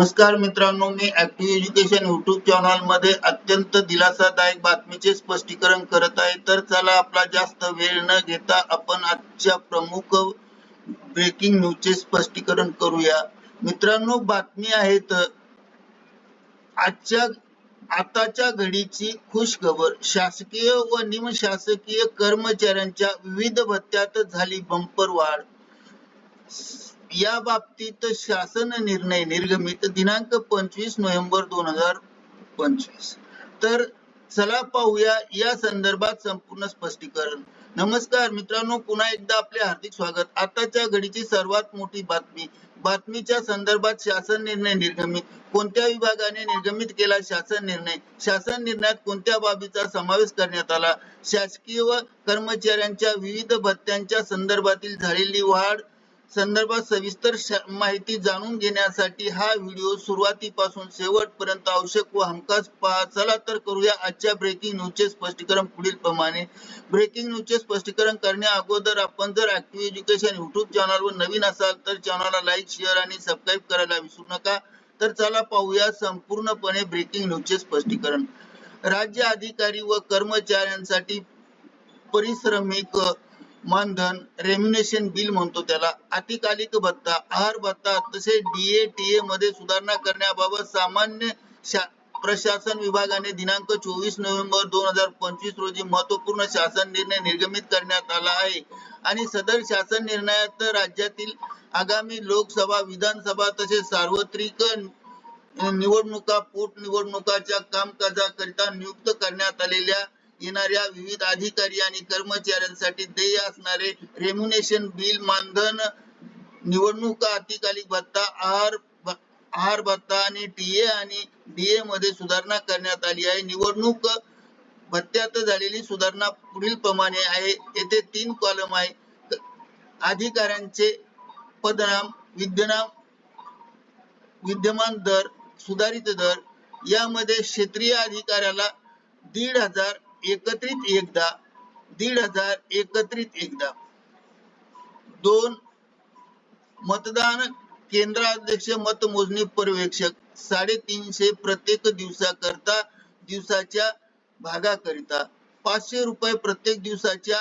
नमस्कार मित्रांनो मी ऍक्टिव्ह एज्युकेशन युट्यूब चॅनलमध्ये अत्यंत दिलासादायक बातमीचे स्पष्टीकरण करत आहे. तर चला आपला जास्त वेळ न घेता आपण आजच्या प्रमुख ब्रेकिंग न्यूजचे स्पष्टीकरण करूया. मित्रांनो बातमी आहे तर आजच्या आताच्या घडीची खुश खबर शासकीय व निमशासकीय कर्मचाऱ्यांच्या विविध भत्त्यात झाली बंपर वाढ. या बाबतीत शासन निर्णय निर्गमित दिनांक पंचवीस नोव्हेंबर दोन हजार पंचवीस. तर चला पाहूया या संदर्भात संपूर्ण स्पष्टीकरण. नमस्कार मित्रांनो पुन्हा एकदा आपले हार्दिक स्वागत. आताच्या घडीची सर्वात मोठी बातमी बातमीच्या संदर्भात शासन निर्णय निर्गमित. कोणत्या विभागाने निर्गमित केला शासन निर्णय? शासन निर्णयात कोणत्या बाबीचा समावेश करण्यात आला? शासकीय व कर्मचाऱ्यांच्या विविध भत्त्यांच्या संदर्भातील झालेली वाढ संदर्भात सविस्तर माहिती जाणून घेण्यासाठी हा व्हिडिओ सुरुवातीपासून शेवटपर्यंत आवश्यक व हमखास पहा. चला तर करूया आजच्या ब्रेकिंग न्यूजचे स्पष्टीकरण पुढील प्रमाणे. ब्रेकिंग न्यूजचे स्पष्टीकरण करण्या अगोदर आपण जर ऍक्टिव्ह एज्युकेशन युट्यूब चॅनलवर नवीन असाल तर चॅनलला लाईक शेअर आणि सबस्क्राईब करायला विसरू नका. तर चला पाहूया संपूर्णपणे ब्रेकिंग न्यूजचे स्पष्टीकरण. राज्य अधिकारी व कर्मचाऱ्यांसाठी परिश्रमिक मानधन रेम्युनेशन बिल म्हणतो त्याला. अतिकालिक भत्ता आहार भत्ता तसेच डीए टीए मध्ये सुधारणा करण्याबाबत सामान्य प्रशासन विभागाने दिनांक चोवीस नोव्हेंबर दोन हजार पंचवीस रोजी महत्त्वपूर्ण शासन निर्णय निर्गमित करण्यात आला आहे. आणि सदर शासन निर्णयात राज्यातील आगामी लोकसभा विधानसभा तसेच सार्वत्रिक निवडणुका पोटनिवडणुकाच्या कामकाजाकरिता नियुक्त करण्यात आलेल्या येणाऱ्या विविध अधिकारी आणि कर्मचाऱ्यांसाठी देय असणारे रेम्युनेशन बिल मानधन निवडणूक अतिकालिक भत्ता आहार आहार भत्ता आणि टीए आणि डीए मध्ये सुधारणा करण्यात आली आहे. निवडणूक भत्त्यात झालेली सुधारणा पुढील प्रमाणे आहे. येथे तीन कॉलम आहे. अधिकाऱ्यांचे पदनाम विद्यनाम विद्यमान दर सुधारित दर यामध्ये क्षेत्रीय अधिकाऱ्याला दीड हजार एकत्रित एकदा दीड हजार एकत्रित एकदा. दोन मतदान केंद्राध्यक्ष मतमोजणी पर्यवेक्षक साडेतीनशे प्रत्येक दिवसाकरता दिवसाच्या भागाकरिता. पाचशे रुपये प्रत्येक दिवसाच्या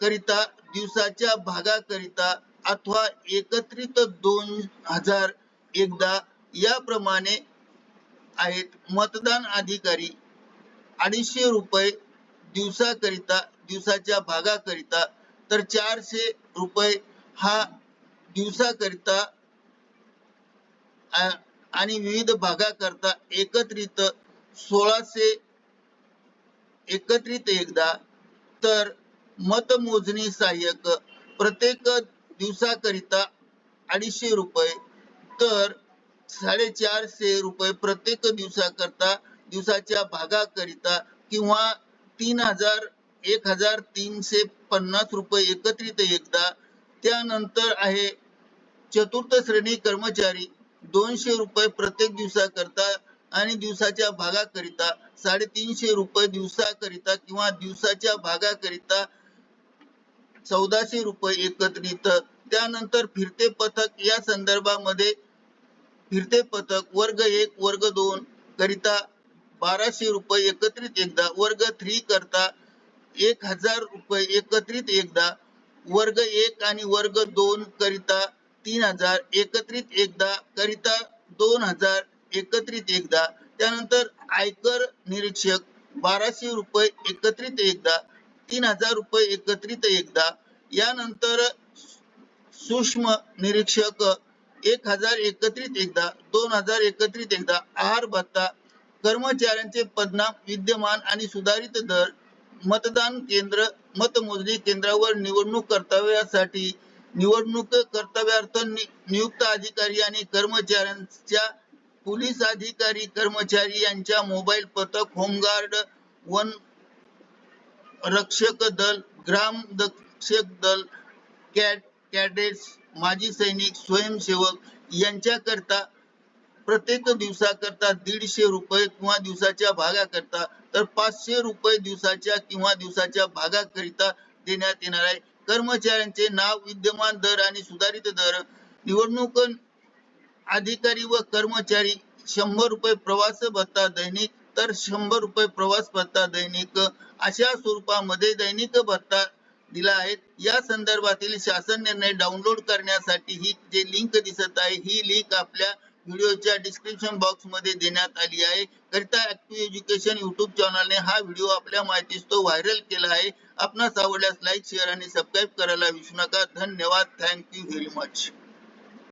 करिता दिवसाच्या भागाकरिता अथवा एकत्रित दोन हजार एकदा. याप्रमाणे आहेत मतदान अधिकारी अडीचशे रुपये दिवसाकरिता दिवसाच्या भागाकरिता तर चारशे रुपये हा दिवसाकरिता आणि विविध भागाकरता एकत्रित सोळाशे एकत्रित एकदा तर मतमोजणी सहाय्यक प्रत्येक दिवसाकरिता अडीचशे रुपये तर साडेचारशे रुपये प्रत्येक दिवसाकरता दिवसाच्या भागाकरिता किंवा तीन हजार एक हजार तीनशे पन्नास रुपये एकत्रित एकदा. त्यानंतर आहे चतुर्थ श्रेणी कर्मचारी दोनशे रुपये प्रत्येक दिवसाकरता आणि दिवसाच्या भागाकरिता साडेतीनशे रुपये दिवसाकरिता किंवा दिवसाच्या भागाकरिता चौदाशे रुपये एकत्रित. त्यानंतर फिरते पथक या संदर्भामध्ये फिरते पथक वर्ग एक वर्ग दोन करिता बाराशे रुपये एकत्रित एकदा वर्ग थ्री करता एक हजार रुपये एकत्रित एकदा वर्ग एक आणि वर्ग दोन करिता तीन हजार एकत्रित एकदा करिता दोन हजार एकत्रित एकदा. त्यानंतर आयकर निरीक्षक बाराशे रुपये एकत्रित एकदा तीन हजार रुपये एकत्रित एकदा. यानंतर सूक्ष्म निरीक्षक एक हजार एकत्रित एकदा दोन हजार एकत्रित एकदा आहार भत्ता कर्मचाऱ्यांचे पदनाम विद्यमान आणि सुधारित दर मतदान केंद्र मतमोजणी केंद्रावर निवडणूक कर्तव्यासाठी निवडणूक कर्तव्यार्थ नियुक्त अधिकारी आणि कर्मचाऱ्यांच्या पोलीस अधिकारी कर्मचारी यांच्या मोबाईल पथक होमगार्ड वन रक्षक दल ग्राम रक्षक दल कॅट कॅडेट्स माजी सैनिक स्वयंसेवक यांच्याकरता प्रत्येक दिवसाकरता दीडशे रुपये किंवा दिवसाच्या भागाकरता तर पाचशे रुपये दिवसाच्या किंवा दिवसाच्या भागाकरिता देण्यात येणार आहे. कर्मचाऱ्यांचे नाव विद्यमान दर आणि सुधारित दर निवडणूक अधिकारी व कर्मचारी शंभर रुपये प्रवास भत्ता दैनिक तर शंभर रुपये प्रवास भत्ता दैनिक अशा स्वरूपामध्ये दैनिक भत्ता दिला आहे. या संदर्भातील शासन निर्णय डाउनलोड करण्यासाठी ही जे लिंक दिसत आहे ही लिंक आपल्या व्हिडिओच्या डिस्क्रिप्शन बॉक्समध्ये देण्यात आली आहे. करिता ऍक्टिव्ह एज्युकेशन युट्यूब चॅनलने हा व्हिडिओ आपल्या माहितीस तो व्हायरल केला आहे. आपणास आवडल्यास लाईक शेअर आणि सबस्क्राईब करायला विसरू नका. धन्यवाद. Thank you very much